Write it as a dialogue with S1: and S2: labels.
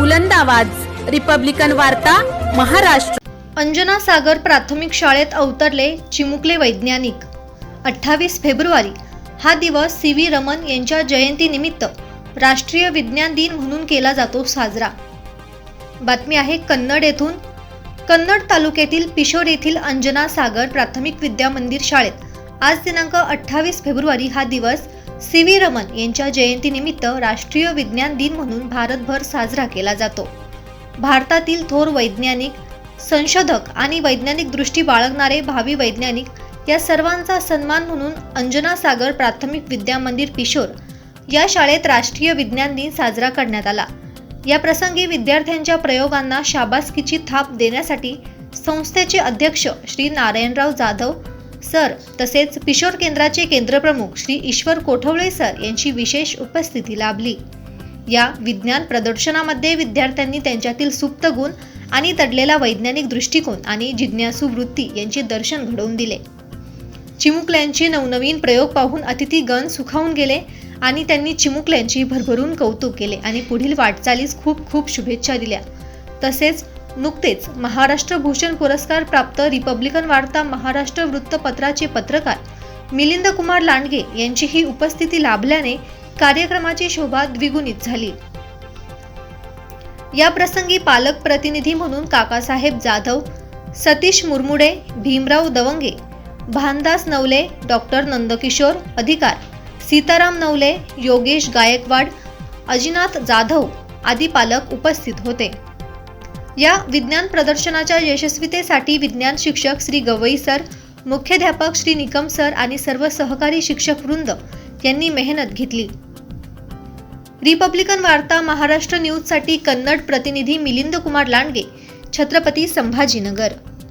S1: बुलंद आवाज. रिपब्लिकन वार्ता महाराष्ट्र.
S2: अंजना सागर प्राथमिक शाळेत अवतरले चिमुकले वैज्ञानिक. अठ्ठावीस फेब्रुवारी हा दिवस सी व्ही रमन यांच्या जयंतीनिमित्त राष्ट्रीय विज्ञान दिन म्हणून केला जातो साजरा. बातमी आहे कन्नड येथून. कन्नड तालुक्यातील पिशोर येथील अंजना सागर प्राथमिक विद्या मंदिर शाळेत आज दिनांक अठ्ठावीस फेब्रुवारी हा दिवस सी व्ही रमन यांच्या जयंतीनिमित्त राष्ट्रीय विज्ञान दिन म्हणून भारतभर साजरा केला जातो. भारतातील थोर वैज्ञानिक संशोधक आणि वैज्ञानिक दृष्टी बाळगणारे भावी वैज्ञानिक या सर्वांचा सन्मान म्हणून अंजना सागर प्राथमिक विद्या मंदिर पिशोर या शाळेत राष्ट्रीय विज्ञान दिन साजरा करण्यात आला. या प्रसंगी विद्यार्थ्यांच्या प्रयोगांना शाबासकीची थाप देण्यासाठी संस्थेचे अध्यक्ष श्री नारायणराव जाधव सर तसेच किशोर केंद्राचे केंद्रप्रमुख श्री ईश्वर कोठवळे सर यांची विशेष उपस्थिती लाभली. या विज्ञान प्रदर्शनामध्ये विद्यार्थ्यांनी त्यांच्यातील सुप्त गुण आणि तडलेला वैज्ञानिक दृष्टिकोन आणि जिज्ञासू वृत्ती यांचे दर्शन घडवून दिले. चिमुकल्यांचे नवनवीन प्रयोग पाहून अतिथी गण सुखावून गेले आणि त्यांनी चिमुकल्यांची भरभरून कौतुक केले आणि पुढील वाटचालीस खूप खूप शुभेच्छा दिल्या. तसेच नुकतेच महाराष्ट्र भूषण पुरस्कार प्राप्त रिपब्लिकन वार्ता महाराष्ट्र वृत्तपत्राचे पत्रकार मिलिंद कुमार लांडगे यांचीही उपस्थिती लाभल्याने कार्यक्रमाची शोभा द्विगुणित झाली. या प्रसंगी पालक प्रतिनिधी म्हणून काकासाहेब जाधव सतीश मुरमुडे भीमराव दवंगे भानदास नवले डॉक्टर नंदकिशोर अधिकार सीताराम नवले योगेश गायकवाड अजिनाथ जाधव आदी पालक उपस्थित होते. या विज्ञान प्रदर्शनाच्या यशस्वीतेसाठी विज्ञान शिक्षक श्री गवई सर मुख्याध्यापक श्री निकम सर आणि सर्व सहकारी शिक्षक वृंद यांनी मेहनत घेतली. रिपब्लिकन वार्ता महाराष्ट्र न्यूजसाठी कन्नड प्रतिनिधी मिलिंद कुमार लांडगे छत्रपती संभाजीनगर.